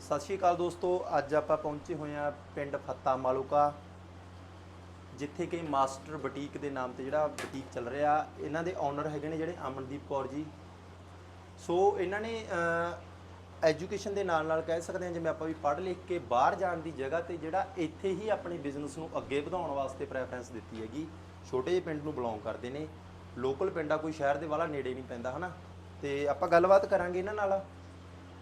ਸਤਿ ਸ਼੍ਰੀ ਅਕਾਲ ਦੋਸਤੋ, ਅੱਜ ਆਪਾਂ ਪਹੁੰਚੇ ਹੋਏ ਆ ਪਿੰਡ ਫੱਤਾ ਮਾਲੂਕਾ, ਜਿੱਥੇ ਕਿ ਮਾਸਟਰ ਬੁਟੀਕ ਦੇ ਨਾਮ ਤੇ ਜਿਹੜਾ ਬੁਟੀਕ ਚੱਲ ਰਿਹਾ, ਇਹਨਾਂ ਦੇ ਓਨਰ ਹੈਗੇ ਨੇ ਜਿਹੜੇ ਅਮਨਦੀਪ ਕੌਰ ਜੀ। ਸੋ ਇਹਨਾਂ ਨੇ ਐਜੂਕੇਸ਼ਨ ਦੇ ਨਾਲ ਨਾਲ ਕਹਿ ਸਕਦੇ ਹਾਂ, ਜਿਵੇਂ ਆਪਾਂ ਵੀ ਪੜ੍ਹ ਲਿਖ ਕੇ ਬਾਹਰ ਜਾਣ ਦੀ ਜਗ੍ਹਾ ਤੇ ਜਿਹੜਾ ਇੱਥੇ ਹੀ ਆਪਣੇ ਬਿਜ਼ਨਸ ਨੂੰ ਅੱਗੇ ਵਧਾਉਣ ਵਾਸਤੇ ਪ੍ਰੈਫਰੈਂਸ ਦਿੱਤੀ ਹੈਗੀ, ਛੋਟੇ ਜਿਹੇ ਪਿੰਡ ਨੂੰ ਬਿਲੋਂਗ ਕਰਦੇ ਨੇ। ਲੋਕਲ ਪਿੰਡ ਆ, ਕੋਈ ਸ਼ਹਿਰ ਦੇ ਵਾਲਾ ਨੇੜੇ ਨਹੀਂ ਪੈਂਦਾ, ਹਨਾ? ਤੇ ਆਪਾਂ ਗੱਲਬਾਤ ਕਰਾਂਗੇ ਇਹਨਾਂ ਨਾਲ।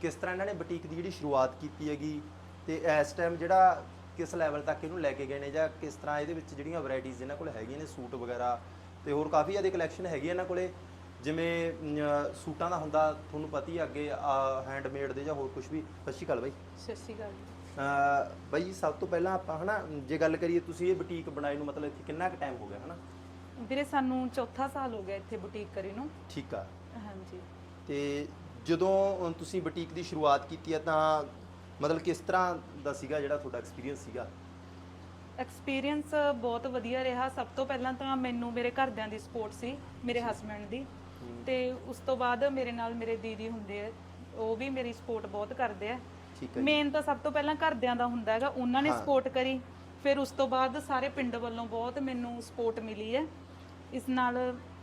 ਕਿਸ ਤਰ੍ਹਾਂ ਇਹਨਾਂ ਨੇ ਬੁਟੀਕ ਦੀ ਜਿਹੜੀ ਸ਼ੁਰੂਆਤ ਕੀਤੀ ਹੈਗੀ ਤੇ ਇਸ ਟਾਈਮ ਜਿਹੜਾ ਕਿਸ ਲੈਵਲ ਤੱਕ ਇਹਨੂੰ ਲੈ ਕੇ ਗਏ ਨੇ ਜਾਂ ਕਿਸ ਤਰ੍ਹਾਂ ਇਹਦੇ ਵਿੱਚ ਜਿਹੜੀਆਂ ਵੈਰਾਈਟੀਆਂ ਇਹਨਾਂ ਕੋਲ ਹੈਗੀਆਂ ਨੇ ਸੂਟ ਵਗੈਰਾ ਤੇ ਹੋਰ ਕਾਫੀ ਜ਼ਿਆਦਾ ਕਲੈਕਸ਼ਨ ਹੈਗੀ ਇਹਨਾਂ ਕੋਲੇ। ਜਿਵੇਂ ਅਮ, ਸੂਟਾਂ ਦਾ ਹੁੰਦਾ ਤੁਹਾਨੂੰ ਪਤਾ ਹੀ ਆ ਅੱਗੇ ਹੈਂਡਮੇਡ ਦੇ ਜਾਂ ਹੋਰ ਕੁਝ ਵੀ। ਸਤਿ ਸ਼੍ਰੀ ਅਕਾਲ ਬਾਈ। ਸਤਿ ਸ਼੍ਰੀ ਅਕਾਲ ਅਹ, ਬਾਈ ਸਭ ਤੋਂ ਪਹਿਲਾਂ ਆਪਾਂ ਹਨਾ ਜੇ ਗੱਲ ਕਰੀਏ ਤੁਸੀਂ ਇਹ ਬੁਟੀਕ ਬਣਾਈ ਨੂੰ ਮਤਲਬ ਇੱਥੇ ਕਿੰਨਾ ਕੁ ਟਾਈਮ ਹੋ ਗਿਆ ਹਨਾ? ਵੀਰੇ ਸਾਨੂੰ ਚੌਥਾ ਸਾਲ ਹੋ ਗਿਆ ਇੱਥੇ ਬੁਟੀਕ ਕਰੀ ਨੂੰ। ਠੀਕ ਆ। ਹਾਂਜੀ। ਤੇ ਜਦੋਂ ਤੁਸੀਂ ਬੁਟੀਕ ਦੀ ਸ਼ੁਰੂਆਤ ਕੀਤੀ ਹੈ ਤਾਂ ਮਤਲਬ ਕਿਸ ਤਰ੍ਹਾਂ ਦਾ ਸੀਗਾ ਜਿਹੜਾ ਤੁਹਾਡਾ ਐਕਸਪੀਰੀਅੰਸ ਸੀਗਾ? ਐਕਸਪੀਰੀਅੰਸ ਬਹੁਤ ਵਧੀਆ ਰਿਹਾ। ਸਭ ਤੋਂ ਪਹਿਲਾਂ ਤਾਂ ਮੈਨੂੰ ਮੇਰੇ ਘਰਦਿਆਂ ਦੀ ਸਪੋਰਟ ਸੀ ਮੇਰੇ ਹਸਬੰਡ ਦੀ। ਤੇ ਉਸ ਤੋਂ ਬਾਅਦ ਮੇਰੇ ਨਾਲ ਮੇਰੇ ਦੀਦੀ ਹੁੰਦੇ ਆ ਉਹ ਵੀ ਮੇਰੀ ਸਪੋਰਟ ਬਹੁਤ ਕਰਦੇ ਆ। ਠੀਕ ਹੈ ਜੀ। ਮੇਨ ਤਾਂ ਸਭ ਤੋਂ ਪਹਿਲਾਂ ਘਰਦਿਆਂ ਦਾ ਹੁੰਦਾ ਹੈਗਾ ਉਹਨਾਂ ਨੇ ਹਾਂ। ਸਪੋਰਟ ਕਰੀ। ਫਿਰ ਉਸ ਤੋਂ ਬਾਅਦ ਸਾਰੇ ਪਿੰਡ ਵੱਲੋਂ ਬਹੁਤ ਮੈਨੂੰ ਸਪੋਰਟ ਮਿਲੀ ਹੈ। ਇਸ ਨਾਲ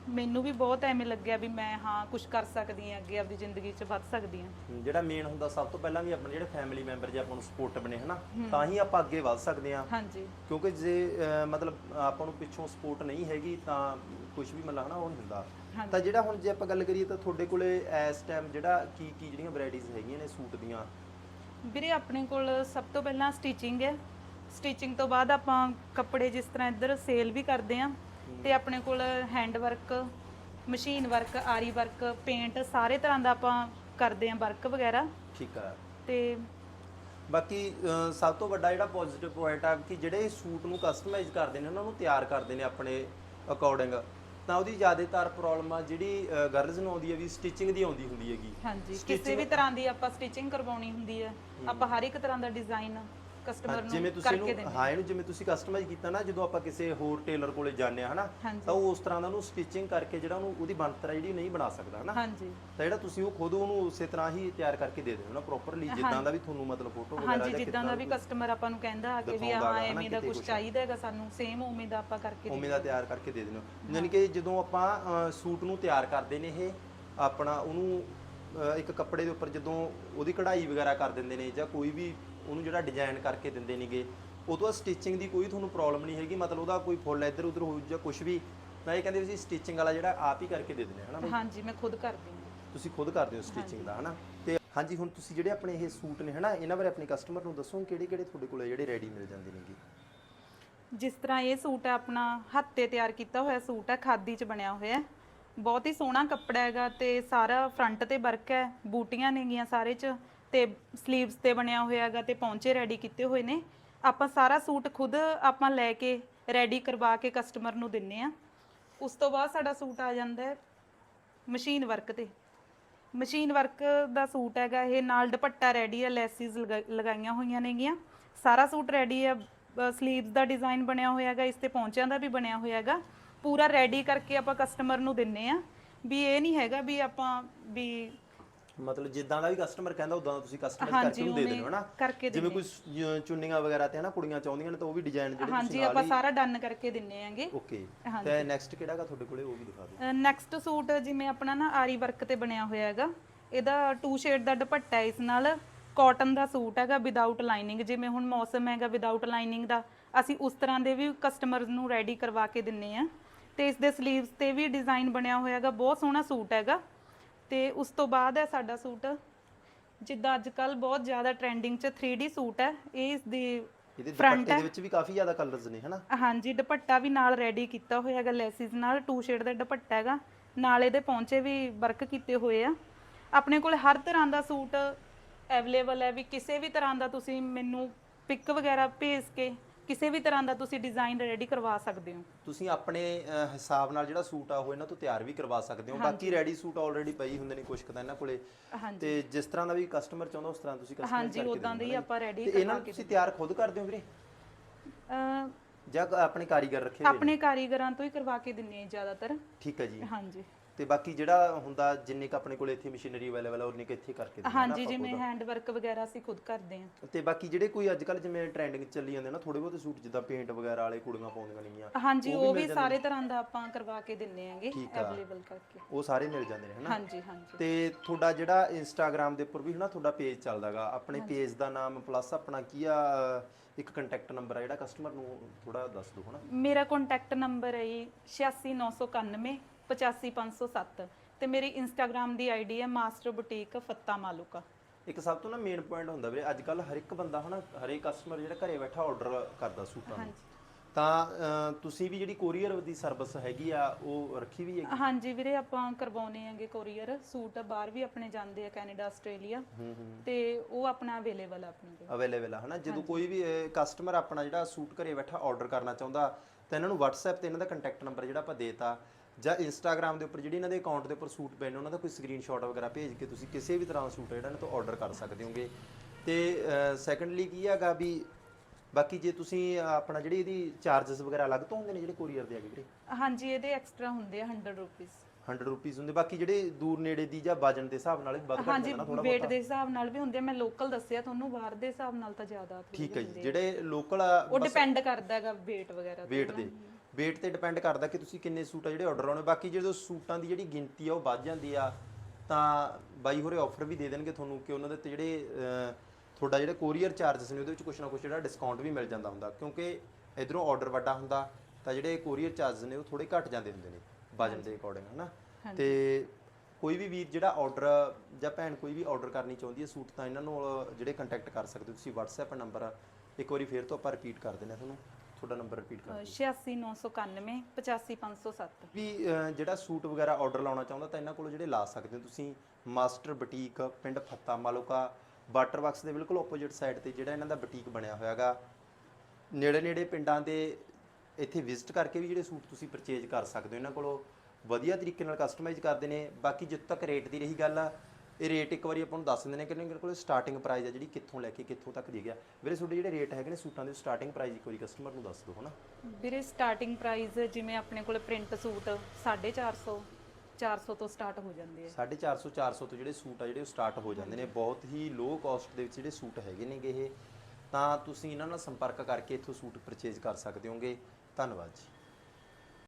ਮੈਨੂੰ ਵੀ ਬਹੁਤ ਐਵੇਂ ਲੱਗਿਆ ਵੀ ਮੈਂ ਹਾਂ ਕੁਝ ਕਰ ਸਕਦੀ ਹਾਂ ਅੱਗੇ ਆਪਦੀ ਜ਼ਿੰਦਗੀ 'ਚ ਵੱਧ ਸਕਦੀ ਹਾਂ। ਜਿਹੜਾ ਮੇਨ ਹੁੰਦਾ ਸਭ ਤੋਂ ਪਹਿਲਾਂ ਵੀ ਆਪਣੇ ਜਿਹੜੇ ਫੈਮਿਲੀ ਮੈਂਬਰ ਜੇ ਆਪਾਂ ਨੂੰ ਸਪੋਰਟ ਬਣੇ ਹਨਾ ਤਾਂ ਹੀ ਆਪਾਂ ਅੱਗੇ ਵੱਧ ਸਕਦੇ ਹਾਂ। ਹਾਂਜੀ। ਕਿਉਂਕਿ ਜੇ ਮਤਲਬ ਆਪਾਂ ਨੂੰ ਪਿੱਛੋਂ ਸਪੋਰਟ ਨਹੀਂ ਹੈਗੀ ਤਾਂ ਕੁਝ ਵੀ ਮਤਲਬ ਹਨਾ ਉਹ ਨਹੀਂ ਹੁੰਦਾ। ਹਾਂਜੀ। ਤਾਂ ਜਿਹੜਾ ਹੁਣ ਜੇ ਆਪਾਂ ਗੱਲ ਕਰੀਏ ਤਾਂ ਤੁਹਾਡੇ ਕੋਲੇ ਇਸ ਟਾਈਮ ਜਿਹੜਾ ਕੀ ਕੀ ਜਿਹੜੀਆਂ ਵੈਰਾਈਟੀਆਂ ਹੈਗੀਆਂ ਨੇ ਸੂਟ ਦੀਆਂ? ਵੀਰੇ ਆਪਣੇ ਕੋਲ ਸਭ ਤੋਂ ਪਹਿਲਾਂ ਸਟਿਚਿੰਗ ਹੈ। ਸਟਿਚਿੰਗ ਤੋਂ ਬਾਅਦ ਆਪਾਂ ਕੱਪੜੇ ਜਿਸ ਤਰ੍ਹਾਂ ਇੱਧਰ ਸੇਲ ਵੀ ਕਰਦੇ ਆ ਤੇ ਆਪਣੇ ਕੋਲ hand work machine work aari work paint ਸਾਰੇ ਤਰ੍ਹਾਂ ਦਾ ਆਪਾਂ ਕਰਦੇ ਆ ਵਰਕ ਵਗੈਰਾ। ਠੀਕ ਆ। ਤੇ ਬਾਕੀ ਅ, ਸਭ ਤੋਂ ਵੱਡਾ ਜਿਹੜਾ ਪੋਜ਼ਿਟਿਵ ਪੁਆਇੰਟ ਆ ਕਿ ਜਿਹੜੇ ਸੂਟ ਨੂੰ ਕਸਟਮਾਈਜ਼ ਕਰਦੇ ਨੇ ਉਹਨਾਂ ਨੂੰ ਤਿਆਰ ਕਰਦੇ ਨੇ ਆਪਣੇ ਅਕੋਰਡਿੰਗ ਤਾਂ ਉਹਦੀ ਜ਼ਿਆਦਾਤਰ ਪ੍ਰੋਬਲਮ ਆ ਜਿਹੜੀ ਗਰਲਸ ਨੂੰ ਆਉਂਦੀ ਹੈ ਵੀ ਸਟਿਚਿੰਗ ਦੀ ਆਉਂਦੀ ਹੁੰਦੀ ਹੈਗੀ। ਹਾਂਜੀ ਕਿਸੇ ਵੀ ਤਰ੍ਹਾਂ ਦੀ ਆਪਾਂ ਸਟਿਚਿੰਗ ਕਰਵਾਉਣੀ ਹੁੰਦੀ ਹੈ। ਆਪਾਂ ਹਰ ਇੱਕ ਤਰ੍ਹਾਂ ਦਾ ਡਿਜ਼ਾਈਨ ਕਸਟਮਰ ਜਿਵੇਂ ਨੂੰ ਤੁਸੀਂ ਕਰਕੇ ਇਹਨੂੰ ਦਿੰਦੇ ਹਾਂ ਇਹਨੂੰ ਜਿਵੇਂ ਤੁਸੀਂ ਕਸਟਮਾਈਜ਼ ਕੀਤਾ ਨਾ ਜਦੋਂ ਆਪਾਂ ਕਿਸੇ ਹੋਰ ਟੇਲਰ ਕੋਲੇ ਜਾਂਦੇ ਆ ਹਨਾ ਹਾਂਜੀ। ਤਾਂ ਉਹ ਉਸ ਤਰ੍ਹਾਂ ਦਾ ਉਹਨੂੰ ਸਟਿਚਿੰਗ ਕਰਕੇ ਜਿਹੜਾ ਉਹਨੂੰ ਉਹਦੀ ਬਣਤਰ ਆ ਜਿਹੜੀ ਉਹ ਨਹੀਂ ਬਣਾ ਸਕਦਾ ਹਨਾ। ਹਾਂਜੀ। ਤਾਂ ਜਿਹੜਾ ਤੁਸੀਂ ਉਹ ਖੁਦ ਉਹਨੂੰ ਉਸੇ ਤਰ੍ਹਾਂ ਹੀ ਤਿਆਰ ਕਰਕੇ ਦੇ ਦਿਓ ਨਾ ਪ੍ਰੋਪਰਲੀ ਜਿੱਦਾਂ ਦਾ ਵੀ ਤੁਹਾਨੂੰ ਮਤਲਬ ਫੋਟੋ ਵਗੈਰਾ ਹਾਂਜੀ ਜਾਂ ਜਿੱਦਾਂ ਦਾ ਵੀ ਕਸਟਮਰ ਆਪਾਂ ਨੂੰ ਕਹਿੰਦਾ ਆ ਕਿ ਵੀ ਦਿਖਾਉਂਦਾ ਹਾਂ ਐਵੇਂ ਦਾ ਕਿਤੇ ਕੁਝ ਕੁਛ। ਚਾਹੀਦਾ ਹੈਗਾ ਸਾਨੂੰ ਸੇਮ ਉਵੇਂ ਦਾ ਆਪਾਂ ਕਰਕੇ ਉਵੇਂ ਦਾ ਤਿਆਰ ਕਰਕੇ ਦੇ ਦਿੰਦੇ ਹੋ। ਯਾਨੀ ਕਿ ਜਦੋਂ ਆਪਾਂ ਸੂਟ ਨੂੰ ਤਿਆਰ ਕਰਦੇ ਨੇ ਇਹ ਆਪਣਾ ਉਹਨੂੰ ਇੱਕ ਕੱਪੜੇ ਦੇ ਉੱਪਰ ਜਦੋਂ ਉਹਦੀ ਕਢਾਈ ਵਗੈਰਾ ਕਰ ਦਿੰਦੇ ਨੇ ਜਾਂ ਕੋਈ ਵੀ ਉਹਨੂੰ ਜਿਹੜਾ ਡਿਜ਼ਾਈਨ ਕਰਕੇ ਦਿੰਦੇ ਨੇਗੇ। ਉਹ ਤੋਂ ਸਟਿਚਿੰਗ ਦੀ ਕੋਈ ਤੁਹਾਨੂੰ ਪ੍ਰੋਬਲਮ ਨਹੀਂ ਹੈਗੀ। ਮਤਲਬ ਉਹਦਾ ਕੋਈ ਫੁੱਲ ਇੱਧਰ ਉੱਧਰ ਹੋ ਜਾਂ ਕੁਝ ਵੀ ਤਾਂ ਇਹ ਕਹਿੰਦੇ ਵੀ ਸਟਿਚਿੰਗ ਵਾਲਾ ਜਿਹੜਾ ਆਪ ਹੀ ਕਰਕੇ ਦੇ ਦਿੰਦੇ ਹਨਾ ਬਈ? ਹਾਂਜੀ ਮੈਂ ਖੁਦ ਕਰਦੀ ਹਾਂ। ਤੁਸੀਂ ਖੁਦ ਕਰਦੇ ਹੋ ਸਟਿਚਿੰਗ ਦਾ ਹਨਾ? ਤੇ ਹਾਂਜੀ ਹੁਣ ਤੁਸੀਂ ਜਿਹੜੇ ਆਪਣੇ ਇਹ ਸੂਟ ਨੇ ਹਨਾ ਇਹਨਾਂ ਬਾਰੇ ਆਪਣੇ ਕਸਟਮਰ ਨੂੰ ਦੱਸੋ ਕਿਹੜੇ ਕਿਹੜੇ ਤੁਹਾਡੇ ਕੋਲ ਜਿਹੜੇ ਰੈਡੀ ਮਿਲ ਜਾਂਦੇ ਨੇਗੇ? ਜਿਸ ਤਰ੍ਹਾਂ ਇਹ ਸੂਟ ਹੈ ਆਪਣਾ ਹੱਥ ਤੇ ਤਿਆਰ ਕੀਤਾ ਹੋਇਆ ਸੂਟ ਹੈ ਖਾਦੀ ਚ ਬਣਿਆ ਹੋਇਆ। ਹੈ ਬਹੁਤ ਹੀ ਸੋਹਣਾ ਕੱਪੜਾ ਹੈਗਾ ਤੇ ਸਾਰਾ ਫਰੰਟ ਤੇ ਵਰਕ ਹੈ ਬੂਟੀਆਂ ਨੇਗੀਆਂ ਸਾਰੇ ਚ। ਤੇ 슬ੀਵਸ ਤੇ ਬਣਿਆ ਹੋਇਆ ਹੈਗਾ ਤੇ ਪੌਂਚੇ ਰੈਡੀ ਕੀਤੇ ਹੋਏ ਨੇ। ਆਪਾਂ ਸਾਰਾ ਸੂਟ ਖੁਦ ਆਪਾਂ ਲੈ ਕੇ ਰੈਡੀ ਕਰਵਾ ਕੇ ਕਸਟਮਰ ਨੂੰ ਦਿੰਨੇ ਆ। ਉਸ ਤੋਂ ਬਾਅਦ ਸਾਡਾ ਸੂਟ ਆ ਜਾਂਦਾ ਹੈ ਮਸ਼ੀਨ ਵਰਕ ਤੇ। ਮਸ਼ੀਨ ਵਰਕ ਦਾ ਸੂਟ ਹੈਗਾ, ਇਹ ਨਾਲ ਦੁਪੱਟਾ ਰੈਡੀ ਹੈ ਲੈਸਿਸ ਲਗਾਈਆਂ ਹੋਈਆਂ ਨੇਗੀਆਂ। ਸਾਰਾ ਸੂਟ ਰੈਡੀ ਹੈ ਸਲੀਵਸ ਦਾ ਡਿਜ਼ਾਈਨ ਬਣਿਆ ਹੋਇਆ ਹੈਗਾ ਇਸ ਤੇ ਪੌਂਚਿਆਂ ਦਾ ਵੀ ਬਣਿਆ ਹੋਇਆ ਹੈਗਾ ਪੂਰਾ ਰੈਡੀ ਕਰਕੇ ਆਪਾਂ ਕਸਟਮਰ ਨੂੰ ਦਿੰਨੇ ਆ। ਵੀ ਇਹ ਨਹੀਂ ਹੈਗਾ ਵੀ ਆਪਾਂ ਵੀ ਮਤਲਬ ਜਿੱਦਾਂ ਦਾ ਵੀ ਕਸਟਮਰ ਕਹਿੰਦਾ ਉਦਾਂ ਦਾ ਤੁਸੀਂ ਕਸਟਮਾਈਜ਼ ਹਾਂਜੀ, ਕਰਕੇ ਉਹਨੂੰ ਦੇ ਉਵੇਂ ਦਿੰਦੇ ਹੋ ਨਾ। ਕਰਕੇ ਜਿਵੇਂ ਕੋਈ ਸ- ਚੁੰਨੀਆਂ ਵਗੈਰਾ ਤੇ ਹਨਾ ਕੁੜੀਆਂ ਚਾਹੁੰਦੀਆਂ ਨੇ ਤਾਂ ਉਹ ਵੀ ਡਿਜ਼ਾਈਨ ਜਿਹੜੇ ਹਾਂਜੀ ਆਪਾਂ ਸਾਰਾ ਡਨ ਕਰਕੇ ਦਿੰਨੇ ਆਂਗੇ। ਓਕੇ ਹਾਂਜੀ। ਤੇ ਨੈਕਸਟ ਕਿਹੜਾਗਾ ਤੁਹਾਡੇ ਕੋਲੇ ਉਹ ਵੀ ਦਿਖਾ ਦਿਓ। ਨੈਕਸਟ ਸੂਟ ਜਿਵੇਂ ਆਪਣਾ ਨਾ ਆਰੀ ਵਰਕ ਤੇ ਬਣਿਆ ਹੋਇਆ ਹੈਗਾ। ਇਹਦਾ ਟੂ ਸ਼ੇਡ ਦਾ ਦੁਪੱਟਾ ਹੈ ਇਸ ਨਾਲ। ਕਾਟਨ ਦਾ ਸੂਟ ਹੈਗਾ ਵਿਦਆਊਟ ਲਾਈਨਿੰਗ ਜਿਵੇਂ ਹੁਣ ਮੌਸਮ ਹੈਗਾ ਵਿਦਆਊਟ ਲਾਈਨਿੰਗ ਦਾ ਅਸੀਂ ਉਸ ਤਰ੍ਹਾਂ ਦੇ ਵੀ ਕਸਟਮਰਸ ਨੂੰ ਰੈਡੀ ਕਰਵਾ ਕੇ ਦਿੰਨੇ ਆ। ਤੇ ਇਸ ਦੇ 슬ੀਵਸ ਤੇ ਵੀ ਡਿਜ਼ਾਈਨ ਬਣਿਆ ਹੋਇਆ ਹੈਗਾ ਬਹੁਤ ਸੋਹਣਾ ਸੂਟ ਹੈਗਾ। ਤੇ ਉਸ ਤੋਂ ਬਾਅਦ ਹੈ ਸਾਡਾ ਸੂਟ। ਜਿੱਦਾਂ ਅੱਜ ਕੱਲ ਬਹੁਤ ਜ਼ਿਆਦਾ ਟ੍ਰੈਂਡਿੰਗ 'ਚ 3D ਸੂਟ ਹੈ। ਇਹ ਇਸ ਦੀ ਇਹਦੇ Front ਦੁਪੱਟੇ ਹੈ। ਦੇ ਵਿੱਚ ਵੀ ਕਾਫੀ ਜ਼ਿਆਦਾ ਕਲਰਸ ਨੇ ਹਨਾ? ਹਾਂਜੀ ਦੁਪੱਟਾ ਵੀ ਨਾਲ ਰੈਡੀ ਕੀਤਾ ਹੋਇਆ ਹੈਗਾ ਲੈਸਿਸ ਨਾਲ ਟੂ ਸ਼ੇਡ ਦਾ ਦੁਪੱਟਾ ਹੈਗਾ। ਨਾਲ ਇਹਦੇ ਪੌਂਚੇ ਵੀ ਵਰਕ ਕੀਤੇ ਹੋਏ ਆ। ਆਪਣੇ ਕੋਲ ਹਰ ਤਰ੍ਹਾਂ ਦਾ ਸੂਟ ਅਵੇਲੇਬਲ ਹੈ ਵੀ ਕਿਸੇ ਵੀ ਤਰ੍ਹਾਂ ਦਾ ਤੁਸੀਂ ਮੈਨੂੰ ਪਿਕ ਵਗੈਰਾ ਭੇਜ ਕੇ ਕਿਸੇ ਵੀ ਤਰ੍ਹਾਂ ਦਾ ਤੁਸੀਂ ਡਿਜ਼ਾਈਨ ਰੈਡੀ ਕਰਵਾ ਸਕਦੇ ਹੋ। ਤੁਸੀਂ ਆਪਣੇ ਅਹ, ਹਿਸਾਬ ਨਾਲ ਜਿਹੜਾ ਸੂਟ ਆ ਉਹ ਇਹਨਾਂ ਤੋਂ ਤਿਆਰ ਵੀ ਕਰਵਾ ਸਕਦੇ ਹੋ। ਬਾਕੀ ਰੈਡੀ ਸੂਟ ਆਲਰੇਡੀ ਪਈ ਹੁੰਦੇ ਨੇ ਕੁਛ ਕੁ ਤਾਂ ਇਹਨਾਂ ਕੋਲੇ। ਹਾਂਜੀ। ਤੇ ਜਿਸ ਤਰ੍ਹਾਂ ਦਾ ਵੀ ਕਸਟਮਰ ਚਾਹੁੰਦਾ ਉਸ ਤਰ੍ਹਾਂ ਤੁਸੀਂ ਕਸਟਮਾਈਜ਼ ਹਾਂਜੀ ਕਰਕੇ ਉਦਾਂ ਦੇ ਹੀ ਦਿੰਦੇ ਹੋ ਆਪਾਂ ਰੈਡੀ ਤੇ ਇਹਨਾਂ ਨੂੰ ਤੁਸੀਂ ਤਿਆਰ ਖੁਦ ਕਰਦੇ ਹੋ ਵੀਰੇ? ਜਾਂ ਕ- ਆਪਣੇ ਕਾਰੀਗਰ ਰੱਖੇ ਹੋਏ ਨੇ? ਆਪਣੇ ਕਾਰੀਗਰਾਂ ਤੋਂ ਹੀ ਕਰਵਾ ਕੇ ਦਿੰਨੇ ਆ ਜ਼ਿਆਦਾਤਰ। ਠੀਕ ਹੈ ਜੀ। ਹਾਂਜੀ। ਤੇ ਬਾਕੀ ਜਿਹੜਾ ਹੁੰਦਾ ਜਿੰਨੇ ਕ ਆਪਣੇ ਕੋਲ ਇੱਥੇ ਮਸ਼ੀਨਰੀ ਅਵੇਲੇਬਲ ਆ ਉਨੇ ਕ ਇੱਥੇ ਕਰਕੇ ਦਿੰਦੇ ਨਾ ਹਾਂਜੀ ਆਪਾਂ ਜਿਵੇਂ ਖੁਦ। ਹੈਂਡ ਵਰਕ ਵਗੈਰਾ ਅਸੀਂ ਖੁਦ ਕਰਦੇ ਹਾਂ। ਤੇ ਬਾਕੀ ਜਿਹੜੇ ਕੋਈ ਅੱਜ ਕੱਲ ਜਿਵੇਂ ਟ੍ਰੈਂਡਿੰਗ ਚੱਲੀ ਜਾਂਦੇ ਨਾ ਥੋੜੇ ਬਹੁਤੇ ਸੂਟ ਜਿੱਦਾਂ ਪੇਂਟ ਵਗੈਰਾ ਵਾਲੇ ਕੁੜੀਆਂ ਪਾਉਂਦੀਆਂ ਨੇਗੀਆਂ ਹਾਂਜੀ ਉਹ ਵੀ ਸਾਰੇ ਤਰ੍ਹਾਂ ਦਾ ਆਪਾਂ ਕਰਵਾ ਕੇ ਦਿੰਨੇ ਆਂਗੇ ਠੀਕ ਆ। ਅਵੇਲੇਬਲ ਕਰਕੇ। ਉਹ ਸਾਰੇ ਮਿਲ ਜਾਂਦੇ ਨੇ ਹਨਾ? ਹਾਂਜੀ ਹਾਂਜੀ। ਤੇ ਤੁਹਾਡਾ ਜਿਹੜਾ ਇੰਸਟਾਗ੍ਰam ਦੇ ਉੱਪਰ ਵੀ ਹਨਾ ਤੁਹਾਡਾ ਪੇਜ ਚੱਲਦਾਗਾ ਆਪਣੇ ਪੇਜ ਦਾ ਨਾਮ ਪਲੱਸ ਆਪਣਾ ਕੀ ਆ ਅਹ, ਇੱਕ ਕੰਟੈਕਟ ਨੰਬਰ ਆ ਜਿਹੜਾ ਕਸਟਮਰ ਨੂੰ ਥੋੜਾ ਦੱਸ ਦਿਓ ਹਨਾ? ਮੇਰਾ ਕੰਟੈਕਟ ਨੰਬਰ ਹੈ ਜੀ 86991 85507 ਤੇ ਮੇਰੀ ਇੰਸਟਾਗ੍ਰam ਦੀ ਆਈਡੀ ਹੈ ਮਾਸਟਰ ਬੁਟੀਕ ਫੱਤਾ ਮਾਲੂਕਾ। ਇੱਕ ਸਭ ਤੋਂ ਨਾ ਮੇਨ ਪੁਆਇੰਟ ਹੁੰਦਾ ਵੀਰੇ ਅੱਜ ਕੱਲ ਹਰ ਇੱਕ ਬੰਦਾ ਹਨਾ ਹਰੇਕ ਕਸਟਮਰ ਜਿਹੜਾ ਘਰੇ ਬੈਠਾ ਆਰਡਰ ਕਰਦਾ ਸੂਟਾਂ ਨੂੰ। ਤਾਂ ਤੁਸੀਂ ਵੀ ਜਿਹੜੀ ਕੋਰੀਅਰ ਦੀ ਸਰਵਿਸ ਹੈਗੀ ਆ ਉਹ ਰੱਖੀ ਵੀ ਹੈਗੀ? ਹਾਂਜੀ ਵੀਰੇ ਆਪਾਂ ਕਰਵਾਉਨੇ ਆਂਗੇ ਕੋਰੀਅਰ ਸੂਟ ਬਾਹਰ ਵੀ ਆਪਣੇ ਜਾਂਦੇ ਆ ਕੈਨੇਡਾ ਆਸਟ੍ਰੇਲੀਆ। ਤੇ ਉਹ ਆਪਣਾ ਅਵੇਲੇਬਲ ਆ ਆਪਣੇ ਕੋਲ। ਅਵੇਲੇਬਲ ਆ ਹਨਾ? ਜਦੋਂ ਕੋਈ ਵੀ ਕਸਟਮਰ ਆਪਣਾ ਜਿਹੜਾ ਸੂਟ ਘਰੇ ਬੈਠਾ ਆਰਡਰ ਕਰਨਾ ਚਾਹੁੰਦਾ ਤਾਂ ਇਹਨਾਂ ਨੂੰ WhatsApp ਤੇ ਇਹਨਾਂ ਦਾ ਕੰਟੈਕਟ ਨੰਬਰ ਜਿਹੜਾ ਆਪਾਂ ਦੇਤਾ। ਜਾਂ Instagram ਦੇ ਉੱਪਰ ਜਿਹੜੀ ਇਹਨਾਂ ਦੇ ਅਕਾਊਂਟ ਦੇ ਉੱਪਰ ਸੂਟ ਪਏ ਨੇ ਉਹਨਾਂ ਦਾ ਕੋਈ ਸਕਰੀਨਸ਼ਾਟ ਵਗੈਰਾ ਭੇਜ ਕੇ ਤੁਸੀਂ ਕਿਸੇ ਵੀ ਤਰ੍ਹਾਂ ਦਾ ਸੂਟ ਜਿਹੜਾ ਇਹਨਾਂ ਤੋਂ ਆਰਡਰ ਕਰ ਸਕਦੇ ਹੋਗੇ। ਤੇ ਸੈਕੰਡਲੀ ਕੀ ਹੈਗਾ ਵੀ ਬਾਕੀ ਜੇ ਤੁਸੀਂ ਆਪਣਾ ਜਿਹੜੀ ਇਹਦੀ ਚਾਰजेस ਵਗੈਰਾ ਅਲੱਗ ਤੋਂ ਹੁੰਦੇ ਨੇ ਜਿਹੜੇ ਕੋਰੀਅਰ ਦੇ ਹੈਗੇ ਵੀਰੇ? ਹਾਂਜੀ ਇਹਦੇ ਐਕਸਟਰਾ ਹੁੰਦੇ ਆ 100 ਰੁਪੀਸ 100 ਰੁਪੀਸ ਹੁੰਦੇ। ਬਾਕੀ ਜਿਹੜੇ ਦੂਰ ਨੇੜੇ ਦੀ ਜਾਂ ਵਜਨ ਦੇ ਹਿਸਾਬ ਨਾਲ ਵੀ ਵੱਧ ਘੱਟ ਹਾਂਜੀ ਜਾਂਦਾ ਥੋੜਾ weight ਦੇ ਹਿਸਾਬ ਨਾਲ ਵੀ ਹੁੰਦੇ ਆ। ਮੈਂ ਲੋਕਲ ਦੱਸਿਆ ਤੁਹਾਨੂੰ ਬਾਹਰ ਦੇ ਹਿਸਾਬ ਨਾਲ ਤਾਂ ਜ਼ਿਆਦਾ ਥੋੜ੍ਹੇ ਠੀਕ ਹੈ ਜੀ। ਹੁੰਦੇ ਆ। ਜਿਹੜੇ ਲੋਕਲ ਉਹ ਡਿਪੈਂਡ ਕਰਦਾ ਹੈਗਾ weight ਵਗੈਰਾ ਤੇ weight ਦੇ। ਵੇਟ ਤੇ ਡਿਪੈਂਡ ਕਰਦਾ ਕਿ ਤੁਸੀਂ ਕਿੰਨੇ ਸੂਟ ਆ ਜਿਹੜੇ ਆਰਡਰ ਆਉਣੇ ਬਾਕੀ ਜਦੋਂ ਸੂਟਾਂ ਦੀ ਜਿਹੜੀ ਗਿਣਤੀ ਆ ਉਹ ਵੱਧ ਜਾਂਦੀ ਆ ਤਾਂ ਬਾਈ ਹੋਰੇ ਆਫਰ ਵੀ ਦੇ ਦੇਣਗੇ ਤੁਹਾਨੂੰ ਕਿ ਉਹਨਾਂ ਦੇ ਤੇ ਜਿਹੜੇ ਤੁਹਾਡਾ ਜਿਹੜਾ ਕੋਰੀਅਰ ਚਾਰजेस ਨੇ ਉਹਦੇ ਵਿੱਚ ਕੁਛ ਨਾ ਕੁਛ ਜਿਹੜਾ ਡਿਸਕਾਊਂਟ ਵੀ ਮਿਲ ਜਾਂਦਾ ਹੁੰਦਾ। ਕਿਉਂਕਿ ਇਧਰੋਂ ਆਰਡਰ ਵੱਡਾ ਹੁੰਦਾ ਤਾਂ ਜਿਹੜੇ ਕੋਰੀਅਰ ਚਾਰजेस ਨੇ ਉਹ ਥੋੜੇ ਘੱਟ ਜਾਂਦੇ ਹੁੰਦੇ ਨੇ ਵਜਨ ਦੇ ਅਕੋਰਡਿੰਗ ਹਨਾ? ਤੇ ਕੋਈ ਵੀ ਵੀਰ ਜਿਹੜਾ ਆਰਡਰ ਜਾਂ ਭੈਣ ਕੋਈ ਵੀ ਆਰਡਰ ਕਰਨੀ ਚਾਹੁੰਦੀ ਹੈ ਸੂਟ ਤਾਂ ਇਹਨਾਂ ਨੂੰ ਜਿਹੜੇ ਕੰਟੈਕਟ ਕਰ ਸਕਦੇ ਹੋ। ਤੁਸੀਂ WhatsApp ਨੰਬਰ ਇੱਕ ਵਾਰੀ ਫੇਰ ਤੋਂ ਆਪਾਂ ਰਿਪੀਟ ਕਰ ਦਿੰਦੇ ਆ ਤੁਹਾਨੂੰ। ਤੁਹਾਡਾ ਨੰਬਰ ਰਿਪੀਟ ਕਰ ਦਿਓ। 86991 85507 ਵੀ ਅਹ, ਜਿਹੜਾ ਸੂਟ ਵਗੈਰਾ ਆਰਡਰ ਲਾਉਣਾ ਚਾਹੁੰਦਾ ਤਾਂ ਇਹਨਾਂ ਕੋਲ ਜਿਹੜੇ ਲਾ ਸਕਦੇ ਹੋ ਤੁਸੀਂ ਮਾਸਟਰ ਬੁਟੀਕ ਪਿੰਡ ਫੱਤਾ ਮਾਲੋਕਾ ਵਾਟਰ ਬਾਕਸ ਦੇ ਬਿਲਕੁਲ ਆਪੋਜ਼ਿਟ ਸਾਈਡ ਤੇ ਜਿਹੜਾ ਇਹਨਾਂ ਦਾ ਬੁਟੀਕ ਬਣਿਆ ਹੋਇਆਗਾ ਨੇੜੇ ਨੇੜੇ ਪਿੰਡਾਂ ਦੇ ਇੱਥੇ ਵਿਜ਼ਿਟ ਕਰਕੇ ਵੀ ਜਿਹੜੇ ਸੂਟ ਤੁਸੀਂ ਪਰਚੇਜ ਕਰ ਸਕਦੇ ਹੋ ਇਹਨਾਂ ਕੋਲੋਂ ਵਧੀਆ ਤਰੀਕੇ ਨਾਲ ਕਸਟਮਾਈਜ਼ ਕਰਦੇ ਨੇ। ਬਾਕੀ ਜਿੱਥੋਂ ਤੱਕ ਰੇਟ ਦੀ ਰਹੀ ਗੱਲ ਆ ਇਹ ਰੇਟ ਇੱਕ ਵਾਰੀ ਆਪਾਂ ਨੂੰ ਦੱਸ ਦਿੰਦੇ ਨੇ ਕਿ ਇਹਨਾਂ ਕੋਲ ਸਟਾਰਟਿੰਗ ਪ੍ਰਾਈਸ ਆ ਜਿਹੜੀ ਕਿੱਥੋਂ ਲੈ ਕੇ ਕਿੱਥੋਂ ਤੱਕ ਦੀ ਗਿਆ ਵੀਰੇ ਤੁਹਾਡੇ ਜਿਹੜੇ ਰੇਟ ਹੈਗੇ ਨੇ ਸੂਟਾਂ ਦੇ ਸਟਾਰਟਿੰਗ ਪ੍ਰਾਈਸ ਇੱਕ ਵਾਰੀ ਕਸਟਮਰ ਨੂੰ ਦੱਸ ਦਿਓ ਹਨਾ? ਵੀਰੇ ਸਟਾਰਟਿੰਗ ਪ੍ਰਾਈਸ ਜਿਵੇਂ ਆਪਣੇ ਕੋਲ ਪ੍ਰਿੰਟ ਸੂਟ 450 400 ਤੋਂ ਸਟਾਰਟ ਹੋ ਜਾਂਦੇ ਆ। 450 400 ਤੋਂ ਜਿਹੜੇ ਸੂਟ ਆ ਜਿਹੜੇ ਉਹ ਸਟਾਰਟ ਹੋ ਜਾਂਦੇ ਨੇ। ਬਹੁਤ ਹੀ ਲੋ ਕਾਸਟ ਦੇ ਵਿੱਚ ਜਿਹੜੇ ਸੂਟ ਹੈਗੇ ਨੇਗੇ ਇਹ। ਤਾਂ ਤੁਸੀਂ ਇਹਨਾਂ ਨਾਲ ਸੰਪਰਕ ਕਰਕੇ ਇੱਥੋਂ ਸੂਟ ਪਰਚੇਜ਼ ਕਰ ਸਕਦੇ ਹੋਗੇ। ਧੰਨਵਾਦ ਜੀ।